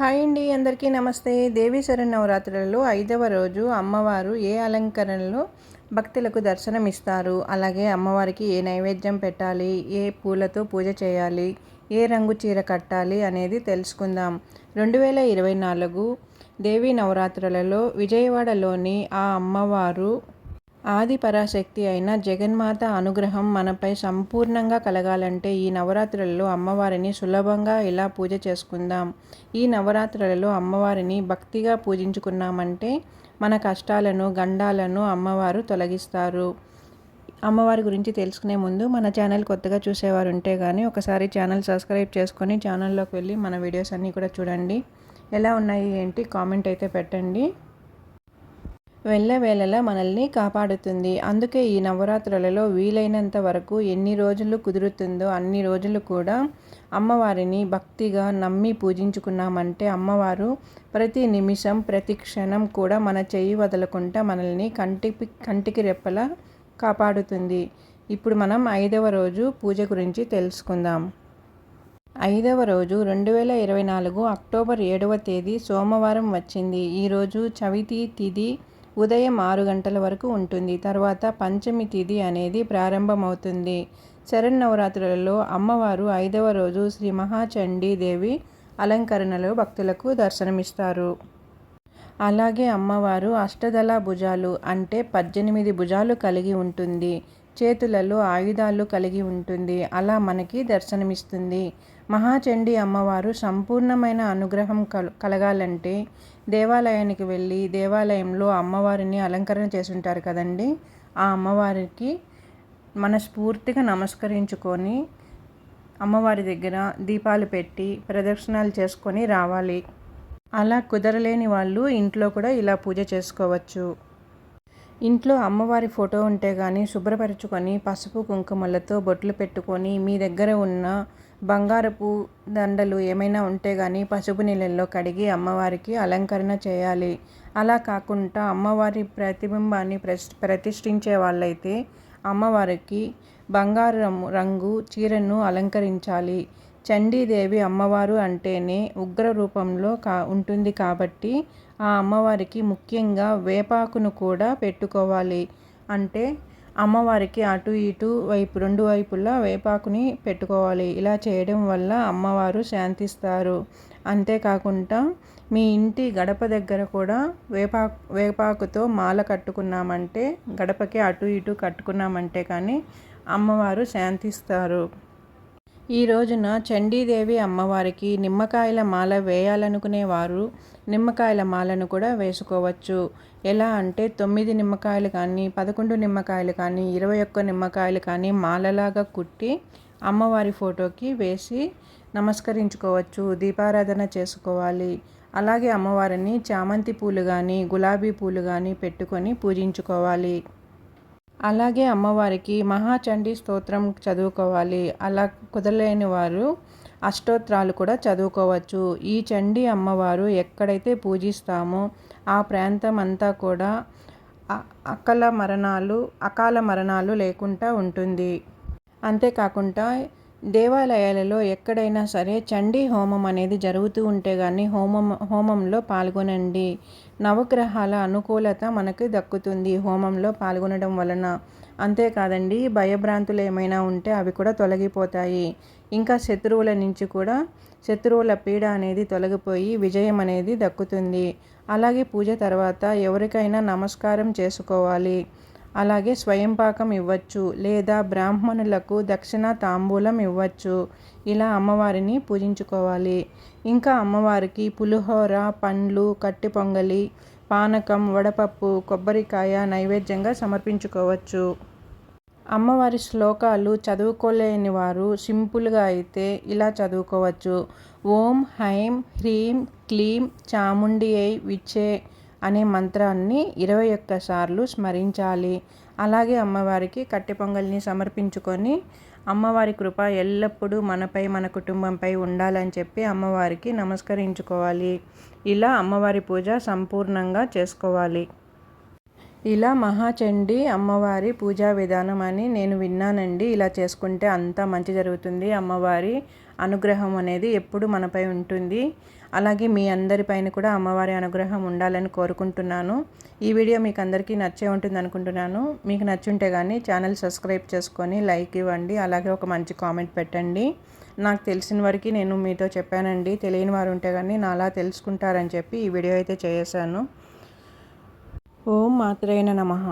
Hi అండి అందరికీ నమస్తే. దేవి నవరాత్రులలో ఐదవ రోజు అమ్మవారు ఏ అలంకరణలో భక్తులకు దర్శనమిస్తారు అలాగే అమ్మవారికి ఏ నైవేద్యం పెట్టాలి? ఏ పూలతో పూజ చేయాలి? ఏ రంగు చీర కట్టాలి అనేది తెలుసుకుందాం. రెండు వేల ఇరవై నాలుగు దేవీ నవరాత్రులలో విజయవాడలోని ఆ అమ్మవారు ఆది పరాశక్తి అయిన జగన్మాత అనుగ్రహం మనపై సంపూర్ణంగా కలగాలంటే ఈ నవరాత్రులలో అమ్మవారిని సులభంగా ఇలా పూజ చేసుకుందాం? ఈ నవరాత్రులలో అమ్మవారిని భక్తిగా పూజించుకున్నామంటే మన కష్టాలను గండాలను అమ్మవారు తొలగిస్తారు. అమ్మవారి గురించి తెలుసుకునే ముందు మన ఛానల్ కొత్తగా చూసేవారు ఉంటే కానీ ఒకసారి ఛానల్ సబ్స్క్రైబ్ చేసుకొని ఛానల్లోకి వెళ్ళి మన వీడియోస్ అన్నీ కూడా చూడండి. ఎలా ఉన్నాయి ఏంటి కామెంట్ అయితే పెట్టండి. వెళ్ళవేళలా మనల్ని కాపాడుతుంది. అందుకే ఈ నవరాత్రులలో వీలైనంత వరకు ఎన్ని రోజులు కుదురుతుందో అన్ని రోజులు కూడా అమ్మవారిని భక్తిగా నమ్మి పూజించుకున్నామంటే అమ్మవారు ప్రతి నిమిషం ప్రతి క్షణం కూడా మన చెయ్యి వదలకుండా మనల్ని కంటికి కంటికి రెప్పలా కాపాడుతుంది. ఇప్పుడు మనం ఐదవ రోజు పూజ గురించి తెలుసుకుందాం. ఐదవ రోజు రెండు వేల ఇరవై నాలుగు అక్టోబర్ ఏడవ తేదీ సోమవారం వచ్చింది. ఈరోజు చవితి తిది ఉదయం ఆరు గంటల వరకు ఉంటుంది. తర్వాత పంచమి తిథి అనేది ప్రారంభమవుతుంది. శరన్నవరాత్రులలో అమ్మవారు ఐదవ రోజు శ్రీ మహాచండీదేవి అలంకరణలో భక్తులకు దర్శనమిస్తారు. అలాగే అమ్మవారు అష్టదళ భుజాలు అంటే పద్దెనిమిది భుజాలు కలిగి ఉంటుంది. చేతులలో ఆయుధాలు కలిగి ఉంటుంది. అలా మనకి దర్శనమిస్తుంది. మహాచండీ అమ్మవారు సంపూర్ణమైన అనుగ్రహం కలగాలంటే దేవాలయానికి వెళ్ళి దేవాలయంలో అమ్మవారిని అలంకరణ చేసుంటారు కదండి. ఆ అమ్మవారికి మనస్ఫూర్తిగా నమస్కరించుకొని అమ్మవారి దగ్గర దీపాలు పెట్టి ప్రదక్షిణాలు చేసుకొని రావాలి. అలా కుదరలేని వాళ్ళు ఇంట్లో కూడా ఇలా పూజ చేసుకోవచ్చు. ఇంట్లో అమ్మవారి ఫోటో ఉంటే కానీ శుభ్రపరచుకొని పసుపు కుంకుమలతో బొట్లు పెట్టుకొని మీ దగ్గర ఉన్న బంగారపు దండలు ఏమైనా ఉంటే కానీ పసుపు నీళ్ళల్లో కడిగి అమ్మవారికి అలంకరణ చేయాలి. అలా కాకుండా అమ్మవారి ప్రతిబింబాన్ని ప్రతిష్ఠించే వాళ్ళైతే అమ్మవారికి బంగారు రంగు చీరను అలంకరించాలి. చండీదేవి అమ్మవారు అంటేనే ఉగ్ర రూపంలో కా ఉంటుంది కాబట్టి ఆ అమ్మవారికి ముఖ్యంగా వేపాకును కూడా పెట్టుకోవాలి. అంటే అమ్మవారికి అటు ఇటు వైపు రెండు వైపులా వేపాకుని పెట్టుకోవాలి. ఇలా చేయడం వల్ల అమ్మవారు శాంతిస్తారు. అంతేకాకుండా మీ ఇంటి గడప దగ్గర కూడా వేపా వేపాకుతో మాల కట్టుకున్నామంటే గడపకి అటు ఇటు కట్టుకున్నామంటే కానీ అమ్మవారు శాంతిస్తారు. ఈ రోజున చండీదేవి అమ్మవారికి నిమ్మకాయల మాల వేయాలనుకునేవారు. నిమ్మకాయల మాలను కూడా వేసుకోవచ్చు. ఎలా అంటే తొమ్మిది నిమ్మకాయలు కానీ పదకొండు నిమ్మకాయలు కానీ ఇరవై ఒక్క నిమ్మకాయలు కానీ మాలలాగా కుట్టి అమ్మవారి ఫోటోకి వేసి నమస్కరించుకోవచ్చు దీపారాధన చేసుకోవాలి. అలాగే అమ్మవారిని చామంతి పూలు కానీ గులాబీ పూలు కానీ పెట్టుకొని పూజించుకోవాలి. అలాగే అమ్మవారికి మహాచండీ స్తోత్రం చదువుకోవాలి. అలా కుదరలేని వారు అష్టోత్రాలు కూడా చదువుకోవచ్చు. ఈ చండీ అమ్మవారు ఎక్కడైతే పూజిస్తామో ఆ ప్రాంతం అంతా కూడా అకల మరణాలు అకాల మరణాలు లేకుండా ఉంటుంది. అంతేకాకుండా దేవాలయాలలో ఎక్కడైనా సరే చండీ హోమం అనేది జరుగుతూ ఉంటే కానీ హోమం హోమంలో పాల్గొనండి. నవగ్రహాల అనుకూలత మనకు దక్కుతుంది. హోమంలో పాల్గొనడం వలన. అంతేకాదండి భయభ్రాంతులు ఏమైనా ఉంటే అవి కూడా తొలగిపోతాయి. ఇంకా శత్రువుల నుంచి కూడా శత్రువుల పీడ అనేది తొలగిపోయి విజయం అనేది దక్కుతుంది. అలాగే పూజ తర్వాత ఎవరికైనా నమస్కారం చేసుకోవాలి. అలాగే స్వయంపాకం ఇవ్వచ్చు లేదా బ్రాహ్మణులకు దక్షిణ తాంబూలం ఇవ్వచ్చు. ఇలా అమ్మవారిని పూజించుకోవాలి. ఇంకా అమ్మవారికి పులిహోర పండ్లు కట్టి పొంగలి పానకం వడపప్పు కొబ్బరికాయ నైవేద్యంగా సమర్పించుకోవచ్చు. అమ్మవారి శ్లోకాలు చదువుకోలేని వారు సింపుల్గా అయితే ఇలా చదువుకోవచ్చు. ఓం హైం హ్రీం క్లీం చాముండి అయి విచ్చే అనే మంత్రాన్ని ఇరవై ఒక్క సార్లు స్మరించాలి. అలాగే అమ్మవారికి కట్టె పొంగల్ని సమర్పించుకొని అమ్మవారి కృప ఎల్లప్పుడూ మనపై మన కుటుంబంపై ఉండాలని చెప్పి అమ్మవారికి నమస్కరించుకోవాలి. ఇలా అమ్మవారి పూజ సంపూర్ణంగా చేసుకోవాలి. ఇలా మహాచండి అమ్మవారి పూజా విధానం అని నేను విన్నానండి. ఇలా చేసుకుంటే అంతా మంచి జరుగుతుంది. అమ్మవారి అనుగ్రహం అనేది ఎప్పుడు మనపై ఉంటుంది. అలాగే మీ అందరిపైన కూడా అమ్మవారి అనుగ్రహం ఉండాలని కోరుకుంటున్నాను. ఈ వీడియో మీకు అందరికీ నచ్చే ఉంటుంది అనుకుంటున్నాను. మీకు నచ్చుంటే కానీ ఛానల్ సబ్స్క్రైబ్ చేసుకొని లైక్ ఇవ్వండి. అలాగే ఒక మంచి కామెంట్ పెట్టండి. నాకు తెలిసిన వరకు నేను మీతో చెప్పానండి. తెలియని వారు ఉంటే కానీ నా అలా తెలుసుకుంటారని చెప్పి ఈ వీడియో అయితే చేశాను ఓం మాత్రేన నమః.